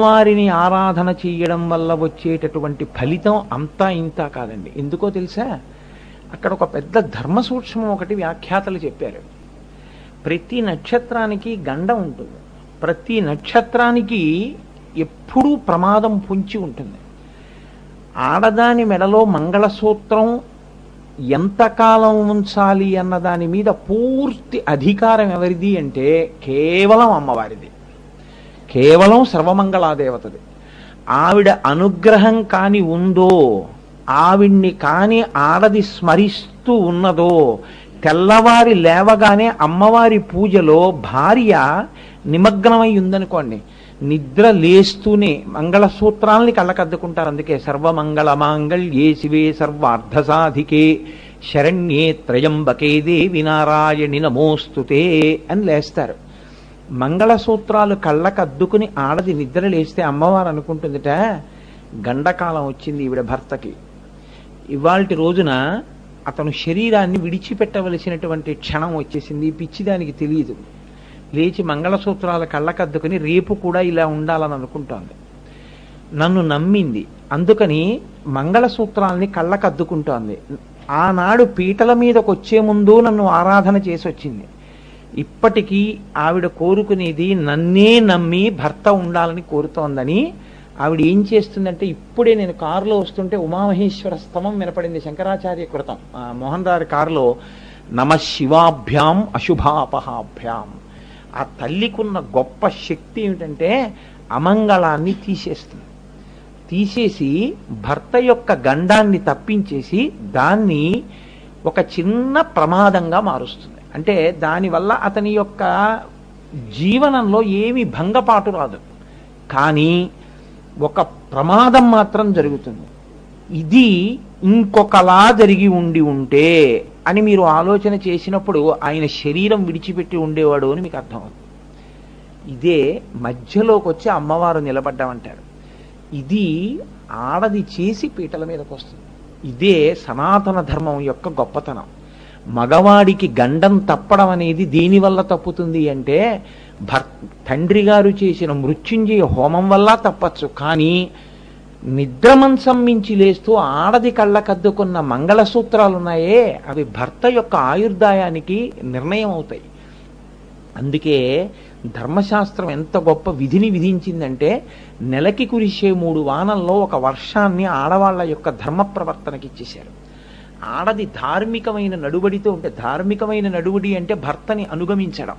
వారిని ఆరాధన చేయడం వల్ల వచ్చేటటువంటి ఫలితం అంతా ఇంత కాదండి. ఎందుకో తెలుసా? అక్కడ ఒక పెద్ద ధర్మ సూక్ష్మం ఒకటి వ్యాఖ్యాతలు చెప్పారు. ప్రతి నక్షత్రానికి గండ ఉంటుంది. ప్రతి నక్షత్రానికి ఎప్పుడూ ప్రమాదం పొంచి ఉంటుంది. ఆడదాని మెడలో మంగళసూత్రం ఎంతకాలం ఉంచాలి అన్న దాని మీద పూర్తి అధికారం ఎవరిది అంటే కేవలం అమ్మవారిది. కేవలం సర్వమంగళాదేవతది. ఆవిడ అనుగ్రహం కాని ఉందో ఆవిడ్ని కాని ఆడది స్మరిస్తూ ఉన్నదో తెల్లవారి లేవగానే అమ్మవారి పూజలో భార్య నిమగ్నమై ఉందనుకోండి నిద్ర లేస్తూనే మంగళసూత్రాల్ని కళ్ళకద్దుకుంటారు. అందుకే సర్వమంగళ మాంగళ్యే శివే సర్వార్థసాధికే శరణ్యే త్రయంబకే దేవి నారాయణి నమోస్తుతే అని లేస్తారు. మంగళసూత్రాలు కళ్ళకద్దుకుని ఆడది నిద్ర లేస్తే అమ్మవారు అనుకుంటుందిట గండకాలం వచ్చింది ఈవిడ భర్తకి. ఇవాళ రోజున అతను శరీరాన్ని విడిచిపెట్టవలసినటువంటి క్షణం వచ్చేసింది పిచ్చిదానికి పిచ్చి దానికి తెలియదు. లేచి మంగళసూత్రాల కళ్ళకద్దుకుని రేపు కూడా ఇలా ఉండాలని అనుకుంటోంది. నన్ను నమ్మింది. అందుకని మంగళసూత్రాల్ని కళ్ళకద్దుకుంటోంది. ఆనాడు పీటల మీదకి వచ్చే ముందు నన్ను ఆరాధన చేసి వచ్చింది ఇప్పటికీ ఆవిడ కోరుకునేది నన్నే నమ్మి భర్త ఉండాలని కోరుతోందని ఆవిడ ఏం చేస్తుందంటే ఇప్పుడే నేను కారులో వస్తుంటే ఉమామహేశ్వర స్తమం వినపడింది శంకరాచార్య కృతం. ఆ మోహన్ రారి కారులో నమ శివాభ్యాం అశుభాపహాభ్యాం. ఆ తల్లికున్న గొప్ప శక్తి ఏమిటంటే అమంగళాన్ని తీసేస్తుంది. తీసేసి భర్త యొక్క గండాన్ని తప్పించేసి దాన్ని ఒక చిన్న ప్రమాదంగా మారుస్తుంది. అంటే దానివల్ల అతని యొక్క జీవనంలో ఏమి భంగపాటు రాదు. కానీ ఒక ప్రమాదం మాత్రం జరుగుతుంది. ఇది ఇంకొకలా జరిగి ఉండి ఉంటే అని మీరు ఆలోచన చేసినప్పుడు ఆయన శరీరం విడిచిపెట్టి ఉండేవాడు అని మీకు అర్థమవుతుంది. ఇదే మధ్యలోకి వచ్చి అమ్మవారు నిలబడ్డామంటారు ఇది ఆడది చేసి పీటల మీదకి వస్తుంది ఇదే సనాతన ధర్మం యొక్క గొప్పతనం. మగవాడికి గండం తప్పడం అనేది దేనివల్ల తప్పుతుంది అంటే భర్ తండ్రి గారు చేసిన మృత్యుంజయ హోమం వల్ల తప్పచ్చు. కానీ నిద్రమంచం మించి లేస్తూ ఆడది కళ్ళకద్దుకున్న మంగళసూత్రాలు ఉన్నాయే అవి భర్త యొక్క ఆయుర్దాయానికి నిర్ణయం అవుతాయి. అందుకే ధర్మశాస్త్రం ఎంత గొప్ప విధిని విధించిందంటే నెలకి కురిసే మూడు వానల్లో ఒక వర్షాన్ని ఆడవాళ్ళ యొక్క ధర్మ ప్రవర్తనకి ఇచ్చేశారు ఆడది ధార్మికమైన నడుబడితో ఉంటే ధార్మికమైన నడుబడి అంటే భర్తని అనుగమించడం.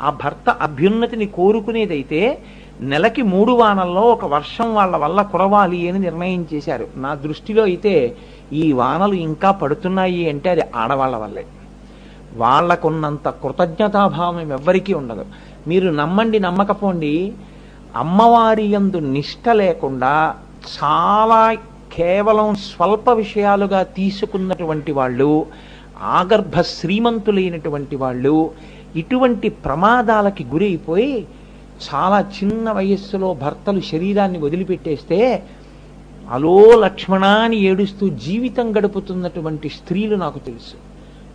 ఆ భర్త అభ్యున్నతిని కోరుకునేదైతే నెలకి మూడు వానల్లో ఒక వర్షం వాళ్ళ వల్ల కురవాలి అని నిర్ణయం చేశారు. నా దృష్టిలో అయితే ఈ వానలు ఇంకా పడుతున్నాయి అంటే అది ఆడవాళ్ళ వల్లే. వాళ్ళకున్నంత కృతజ్ఞతాభావం ఎవ్వరికీ ఉండదు. మీరు నమ్మండి నమ్మకపోండి అమ్మవారి యందు నిష్ట లేకుండా చాలా కేవలం స్వల్ప విషయాలుగా తీసుకున్నటువంటి వాళ్ళు ఆగర్భ శ్రీమంతులైనటువంటి వాళ్ళు ఇటువంటి ప్రమాదాలకి గురైపోయి చాలా చిన్న వయస్సులో భర్తలు శరీరాన్ని వదిలిపెట్టేస్తే అలో లక్ష్మణాన్ని ఏడుస్తూ జీవితం గడుపుతున్నటువంటి స్త్రీలు నాకు తెలుసు.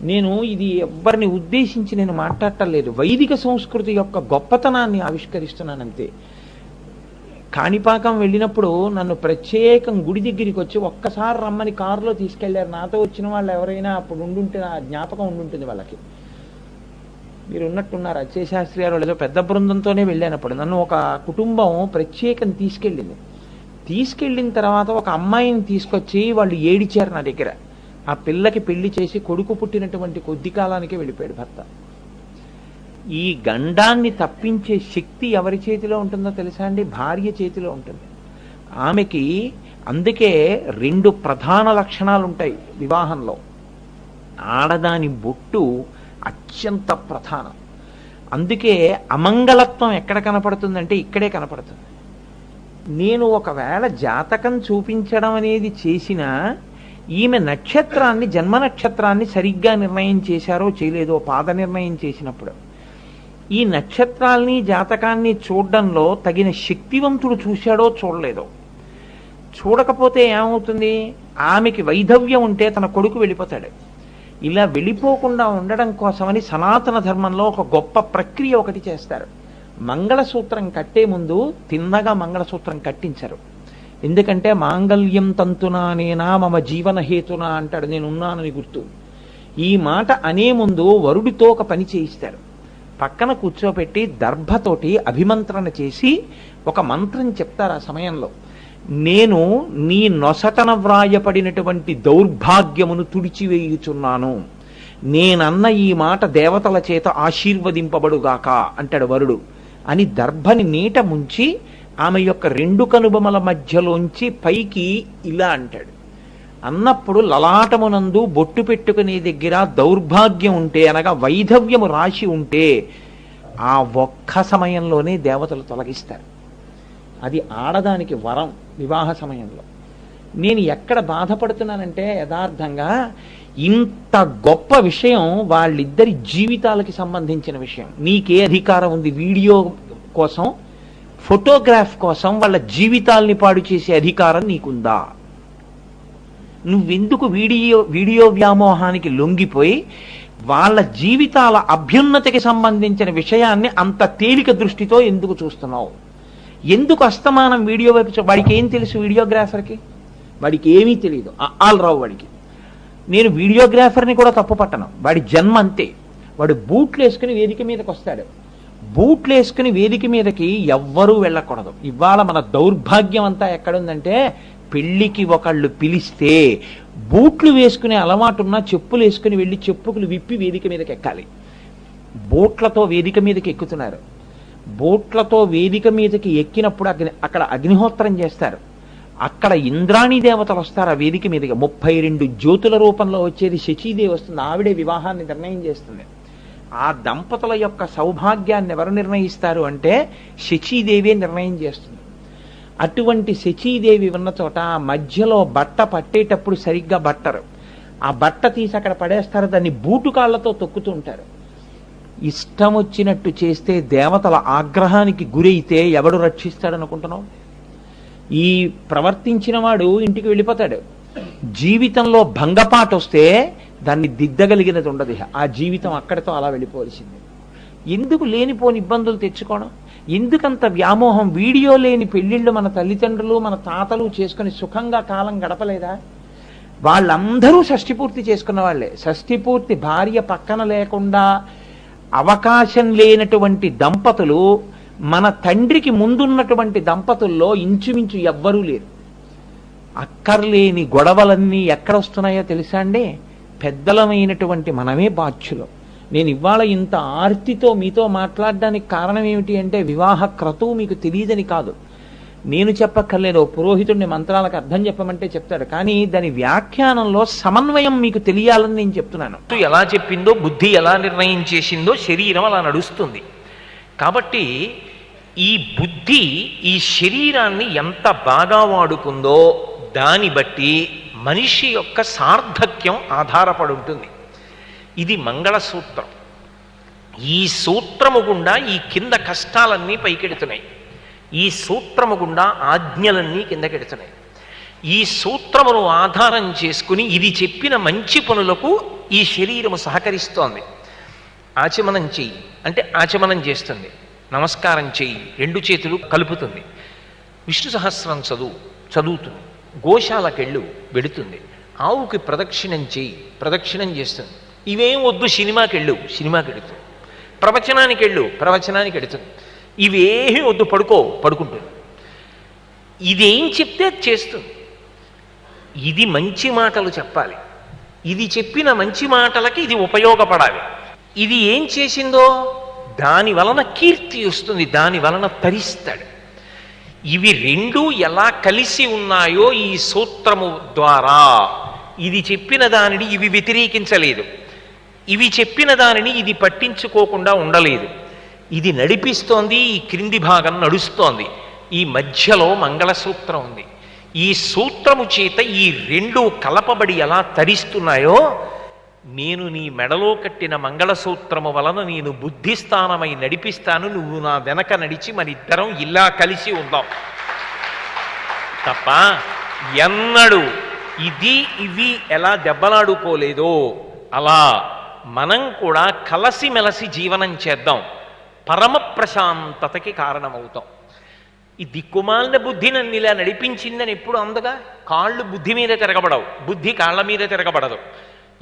నేను ఇది ఎవ్వరిని ఉద్దేశించి నేను మాట్లాడటం లేదు. వైదిక సంస్కృతి యొక్క గొప్పతనాన్ని ఆవిష్కరిస్తున్నానంతే. కాణిపాకం వెళ్ళినప్పుడు నన్ను ప్రత్యేకం గుడి దగ్గరికి వచ్చి ఒక్కసారి రమ్మని కారులో తీసుకెళ్ళారు. నాతో వచ్చిన వాళ్ళు ఎవరైనా అప్పుడు ఉండుంటే నా జ్ఞాపకం ఉండుంటుంది వాళ్ళకి. మీరు ఉన్నట్టున్నారు అచ్చయశాస్త్రి గారు ఏదో పెద్ద బృందంతోనే వెళ్ళానప్పుడు నన్ను ఒక కుటుంబం ప్రత్యేకం తీసుకెళ్ళింది. తీసుకెళ్ళిన తర్వాత ఒక అమ్మాయిని తీసుకొచ్చి వాళ్ళు ఏడిచారు నా దగ్గర. ఆ పిల్లకి పెళ్ళి చేసి కొడుకు పుట్టినటువంటి కొద్ది కాలానికే వెళ్ళిపోయాడు భర్త. ఈ గండాన్ని తప్పించే శక్తి ఎవరి చేతిలో ఉంటుందో తెలుసా అండి? భార్య చేతిలో ఉంటుంది. ఆమెకి అందుకే రెండు ప్రధాన లక్షణాలు ఉంటాయి వివాహంలో. ఆడదాని బొట్టు అత్యంత ప్రధానం. అందుకే అమంగళత్వం ఎక్కడ కనపడుతుందంటే ఇక్కడే కనపడుతుంది. నేను ఒకవేళ జాతకం చూపించడం అనేది చేసినా ఈమె నక్షత్రాన్ని జన్మ నక్షత్రాన్ని సరిగ్గా నిర్ణయం చేశారో చేయలేదో పాద నిర్ణయం చేసినప్పుడు ఈ నక్షత్రాల్ని జాతకాన్ని చూడడంలో తగిన శక్తివంతుడు చూశాడో చూడలేదో. చూడకపోతే ఏమవుతుంది? ఆమెకి వైధవ్యం ఉంటే తన కొడుకు వెళ్ళిపోతాడు. ఇలా వెళ్ళిపోకుండా ఉండడం కోసమని సనాతన ధర్మంలో ఒక గొప్ప ప్రక్రియ ఒకటి చేస్తారు. మంగళసూత్రం కట్టే ముందు తిన్నగా మంగళసూత్రం కట్టించరు. ఎందుకంటే మాంగళ్యం తంతునానేనా మమ జీవన హేతునా అంటాడు. నేను ఉన్నానని గుర్తు. ఈ మాట అనే ముందు వరుడితో ఒక పని చేయిస్తారు. పక్కన కూర్చోపెట్టి దర్భతోటి అభిమంత్రణ చేసి ఒక మంత్రం చెప్తారు ఆ సమయంలో. నేను నీ నొసటన వ్రాయపడినటువంటి దౌర్భాగ్యమును తుడిచివేయుచున్నాను. నేనన్న ఈ మాట దేవతల చేత ఆశీర్వదింపబడుగాక అంటాడు వరుడు. అని దర్భని నీట ముంచి ఆమె యొక్క రెండు కనుబొమల మధ్యలోంచి పైకి ఇలా అంటాడు. అన్నప్పుడు లలాటమునందు బొట్టు పెట్టుకునే దగ్గర దౌర్భాగ్యం ఉంటే అనగా వైధవ్యము రాశి ఉంటే ఆ ఒక్క సమయంలోనే దేవతలు తొలగిస్తారు. అది ఆడదానికి వరం వివాహ సమయంలో. నేను ఎక్కడ బాధపడుతున్నానంటే యథార్థంగా ఇంత గొప్ప విషయం వాళ్ళిద్దరి జీవితాలకి సంబంధించిన విషయం. నీకే అధికారం ఉంది వీడియో కోసం ఫోటోగ్రాఫ్ కోసం వాళ్ళ జీవితాల్ని పాడు చేసే అధికారం నీకుందా? నువ్వెందుకు వీడియో వీడియో వ్యామోహానికి లొంగిపోయి వాళ్ళ జీవితాల అభ్యున్నతికి సంబంధించిన విషయాన్ని అంత తేలిక దృష్టితో ఎందుకు చూస్తున్నావు? ఎందుకు అస్తమానం వీడియో వైపు వాడికి ఏం తెలుసు వీడియోగ్రాఫర్కి? వాడికి ఏమీ తెలియదు ఆల్ రావు వాడికి. నేను వీడియోగ్రాఫర్ని కూడా తప్పు పట్టను. వాడి జన్మ అంతే. వాడు బూట్లు వేసుకుని వేదిక మీదకి వస్తాడు. బూట్లు వేసుకుని వేదిక మీదకి ఎవ్వరూ వెళ్ళకూడదు. ఇవాళ మన దౌర్భాగ్యం అంతా ఎక్కడుందంటే పెళ్ళికి ఒకళ్ళు పిలిస్తే బూట్లు వేసుకునే అలవాటున్నా చెప్పులు వేసుకుని వెళ్ళి చెప్పుకులు విప్పి వేదిక మీదకి ఎక్కాలి. బూట్లతో వేదిక మీదకి ఎక్కుతున్నారు. బోట్లతో వేదిక మీదకి ఎక్కినప్పుడు అగ్ని అక్కడ అగ్నిహోత్రం చేస్తారు. అక్కడ ఇంద్రాణి దేవతలు వస్తారు ఆ వేదిక మీదకి. ముప్పై రెండు జ్యోతుల రూపంలో వచ్చేది శచీదేవి వస్తుంది. ఆవిడే వివాహాన్ని నిర్ణయం చేస్తుంది. ఆ దంపతుల యొక్క సౌభాగ్యాన్ని ఎవరు నిర్ణయిస్తారు అంటే శచీదేవే నిర్ణయం చేస్తుంది. అటువంటి శచీదేవి ఉన్న చోట ఆ మధ్యలో బట్ట పట్టేటప్పుడు సరిగ్గా బట్టరు. ఆ బట్ట తీసి అక్కడ పడేస్తారు దాన్ని బూటు కాళ్ళతో తొక్కుతూ ఉంటారు. ఇష్టం వచ్చినట్టు చేస్తే దేవతల ఆగ్రహానికి గురైతే ఎవడు రక్షిస్తాడనుకుంటున్నావు? ఈ ప్రవర్తించిన వాడు ఇంటికి వెళ్ళిపోతాడు. జీవితంలో భంగపాటు వస్తే దాన్ని దిద్దగలిగినది ఉండదు ఆ జీవితం అక్కడితో అలా వెళ్ళిపోవలసింది. ఎందుకు లేనిపోని ఇబ్బందులు తెచ్చుకోవడం? ఎందుకంత వ్యామోహం? వీడియో లేని పెళ్ళిళ్ళు మన తల్లిదండ్రులు మన తాతలు చేసుకుని సుఖంగా కాలం గడపలేదా? వాళ్ళందరూ షష్ఠి పూర్తి చేసుకున్న వాళ్ళే. షష్ఠి పూర్తి భార్య పక్కన లేకుండా అవకాశం లేనటువంటి దంపతులు మన తండ్రికి ముందున్నటువంటి దంపతుల్లో ఇంచుమించు ఎవ్వరూ లేరు. అక్కర్లేని గొడవలన్నీ ఎక్కడ వస్తున్నాయో తెలుసా అండి? పెద్దలమైనటువంటి మనమే బాధ్యులు. నేను ఇవాళ ఇంత ఆర్తితో మీతో మాట్లాడడానికి కారణం ఏమిటి అంటే వివాహ క్రతువు మీకు తెలియదని కాదు. నేను చెప్పక్కర్లేదు పురోహితుడిని మంత్రాలకు అర్థం చెప్పమంటే చెప్తాడు. కానీ దాని వ్యాఖ్యానంలో సమన్వయం మీకు తెలియాలని నేను చెప్తున్నాను. ఎలా చెప్పిందో బుద్ధి ఎలా నిర్ణయం చేసిందో శరీరం అలా నడుస్తుంది. కాబట్టి ఈ బుద్ధి ఈ శరీరాన్ని ఎంత బాగా వాడుకుందో దాన్ని బట్టి మనిషి యొక్క సార్థక్యం ఆధారపడి ఉంటుంది. ఇది మంగళసూత్రం. ఈ సూత్రము గుండా ఈ కింద కష్టాలన్నీ పైకెడుతున్నాయి. ఈ సూత్రము గుండా ఆజ్ఞలన్నీ కిందకెడుతున్నాయి. ఈ సూత్రమును ఆధారం చేసుకుని ఇది చెప్పిన మంచి పనులకు ఈ శరీరము సహకరిస్తోంది. ఆచమనం చెయ్యి. అంటే ఆచమనం చేస్తుంది. నమస్కారం చెయ్యి. రెండు చేతులు కలుపుతుంది. విష్ణు సహస్రం చదువు చదువుతుంది. గోశాలకెళ్ళు వెడుతుంది. ఆవుకి ప్రదక్షిణం చెయ్యి. ప్రదక్షిణం చేస్తుంది. ఇవేం వద్దు సినిమాకి వెళ్ళు సినిమాకి వెడుతుంది ప్రవచనానికి వెళ్ళు ప్రవచనానికి వెడుతుంది ఇవేమీ వద్దు పడుకో పడుకుంటుంది ఇదేం చెప్తే చేస్తుంది ఇది మంచి మాటలు చెప్పాలి. ఇది చెప్పిన మంచి మాటలకి ఇది ఉపయోగపడాలి. ఇది ఏం చేసిందో? దాని వలన కీర్తి వస్తుంది దాని వలన తరిస్తాడు. ఇవి రెండు ఎలా కలిసి ఉన్నాయో ఈ సూత్రము ద్వారా. ఇది చెప్పిన దానిని ఇవి వ్యతిరేకించలేదు. ఇవి చెప్పిన దానిని ఇది పట్టించుకోకుండా ఉండలేదు. ఇది నడిపిస్తోంది ఈ క్రింది భాగం నడుస్తోంది. ఈ మధ్యలో మంగళసూత్రం ఉంది. ఈ సూత్రము చేత ఈ రెండు కలపబడి ఎలా తరిస్తున్నాయో నేను నీ మెడలో కట్టిన మంగళసూత్రము వలన నేను బుద్ధిస్థానమై నడిపిస్తాను నువ్వు నా వెనక నడిచి మన ఇద్దరం ఇలా కలిసి ఉందాం. తప్ప? ఎన్నడు. ఇది ఇవి ఎలా దెబ్బలాడుకోలేదో అలా మనం కూడా కలసిమెలసి జీవనం చేద్దాం. పరమ ప్రశాంతతకి కారణమవుతాం. ఈ దిక్కుమాలిన బుద్ధి నన్ను ఇలా నడిపించిందని ఎప్పుడు అందగా? కాళ్ళు బుద్ధి మీద తిరగబడవు. బుద్ధి కాళ్ళ మీద తిరగబడదు.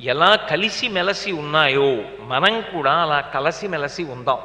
ఎలా కలిసి మెలసి ఉన్నాయో మనం కూడా అలా కలసి మెలసి ఉందాం.